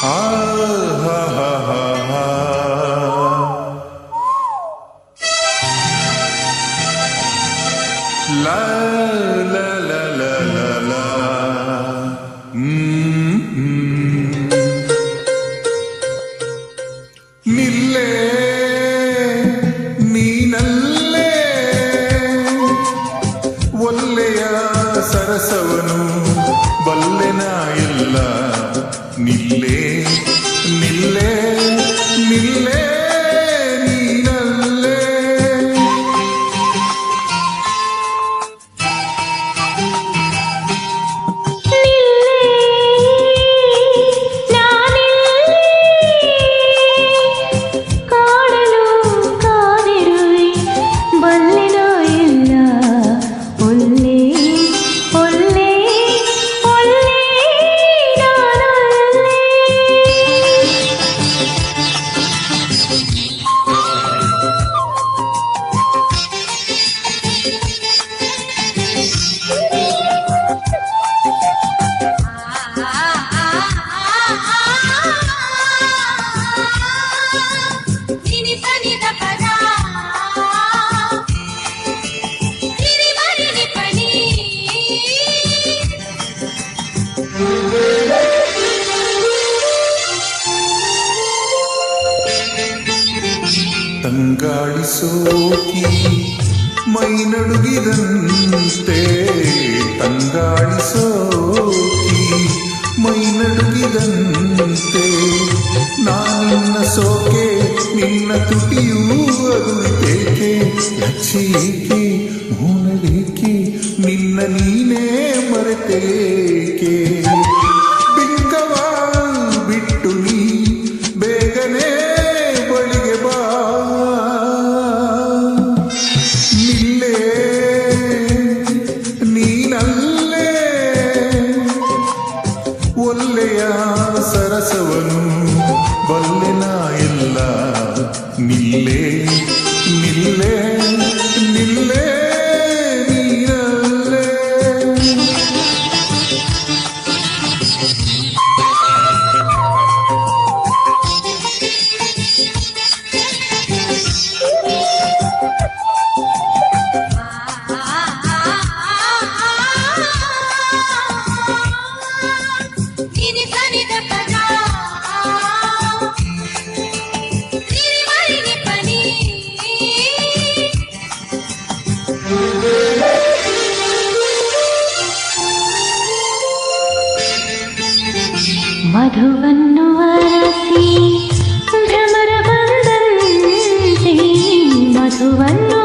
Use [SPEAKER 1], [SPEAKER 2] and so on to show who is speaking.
[SPEAKER 1] Ah, ha,
[SPEAKER 2] ha. ತಂಗಾಳಿಸೋಕಿ ಮೈ ನಡುಗಿದಂತೆ ತಂಗಾಳಿಸೋಕಿ, ಮೈ ನಡುಗಿದಂತೆ ನಾನಿನ್ನ ಸೋಕೆ, ನಿನ್ನ ತುಟಿಯೂ ಅರುಳಿತೇಕೆ ಲಕ್ಷೇಕೆ ಮೌನವೇಕೆ, ನಿನ್ನ ನೀನೇ ಮರೆತೇಕೆ.
[SPEAKER 3] ಮಧುವನ್ನು ಅರಸಿ ಭ್ರಮರ ಬಂದಂತೆ ಮಧುವನ್ನು